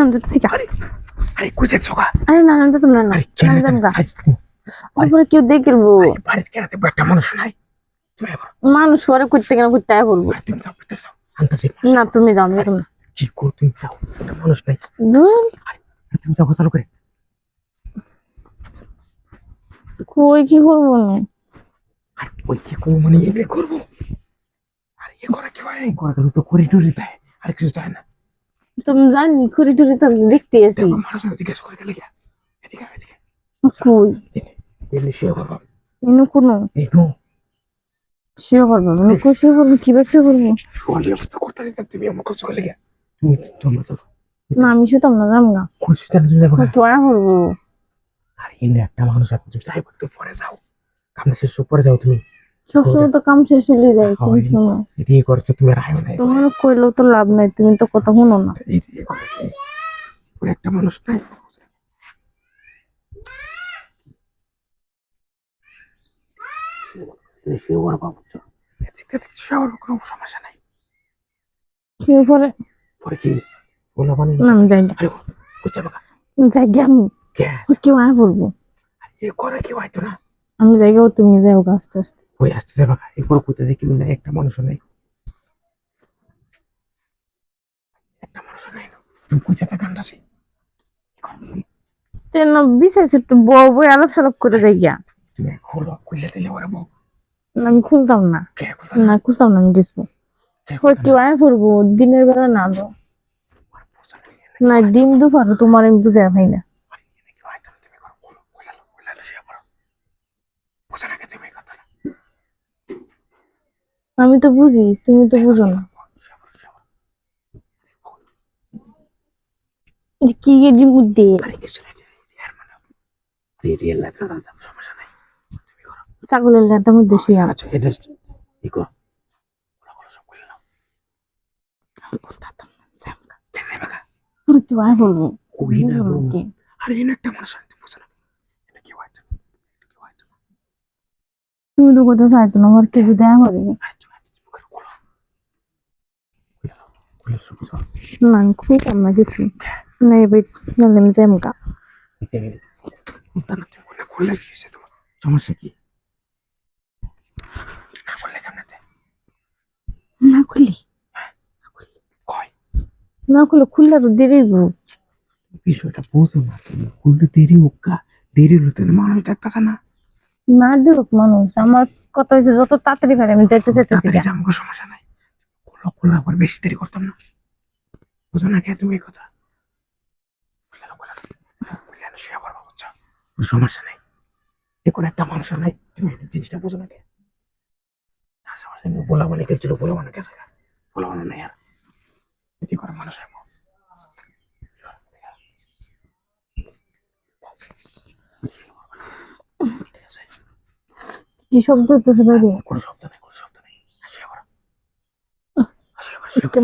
আরে আরে না না আরে কেন কেউ দেখব বাড়িতে কেন দেখব একটা মানুষ নাই। পরে করতে কেন করতে আয় বলব। আরে, তুমি যাও ভিতরে যাও। আন্দাজে না তুমি যাও না। কি করো তুমি? যাও। একটা মানুষ নাই। ধুর, আরে, তুমি যাও চালু করে। কই কি করব না আর ওই কি করব মানে এমনি করব? আর এ করা কি হয়? করা গেলে তো দেয়। আর কিছু দেয় না। তুমি জানি খুঁড়ি টুড়ি তো দেখতে দেখো করব এনে কোনো? শুয়ে মানে কই শুয়ে করব কীভাবে শুয়ে করব শোয়ার ব্যবস্থা করতে দিতে তুমি আমার কাছে গেলে গিয়া। তুমি তোমরা যাও। না আমি শুতাম না যাম গা খুশি তাহলে তুমি যাব না। তো আয় করব আর এনে একটা মানুষ আছে তুমি যাই একটু পরে যাও। কামনা শেষ পরে যাও তুমি। সবসময় তো কাম শেষ হলে যায় তুমি হয়। শোনো এটি করছ তুমি রায় না তোমার কইলেও তো লাভ নাই তুমি তো কথা শুনো না। একটা মানুষ নাই। কোনো সমস্যা নাই। কি করে পরে কি? বলা মানে। আমি যাই না। যাই আমি। কেউ বলব এ করে না আমি যাই তুমি যাও আস্তে আস্তে। ওই আসতে যাবে এরপর কোথায় দেখি না একটা মানুষ নাই। একটা মানুষ নাই। কোথায় কান্দাছি তেন বিছাইছে একটু বউ বই আলাপ সালাপ করে যাই গিয়া। তুমি খোলো খুললে দিলে ওরা বউ। আমি খুলতাম না। না? খুলতাম না আমি কিছু কে আয় করব দিনের বেলা না না দিন দুপুর তোমার আমি বুঝে পাই না। আমি তো বুঝি তুমি তো বুঝো না। কি এর মধ্যে ছাগলের লেটার মধ্যে শুয়ে আছে। কেউ? তুমি তো কোথাও চাইতো না আমার কিছু দেয়া করে না করলে কেমন না দেরি বিষয়টা না তুমি খুললে দেরি দেরি মানুষ দেখতেছে না না দেব মানুষ আমার কথা হয়েছে যত তাড়াতাড়ি আমি যাইতে চাইতেছি তাড়াতাড়ি গা। যা, আমাকে সমস্যা নাই খোলা খোলা আবার বেশি দেরি করতাম না। বুঝো না কে তুমি কথা? সমস্যা নাই। এ কোনো একটা মানুষের নাই তুমি জিনিসটা বুঝো না কে? নেই, বলা মানে কে ছিল বলা মানে কে বলা মানে নাই আর। কি করে মানুষ হয় কি শব্দ হইতেছে বাইরে কোনো শব্দ que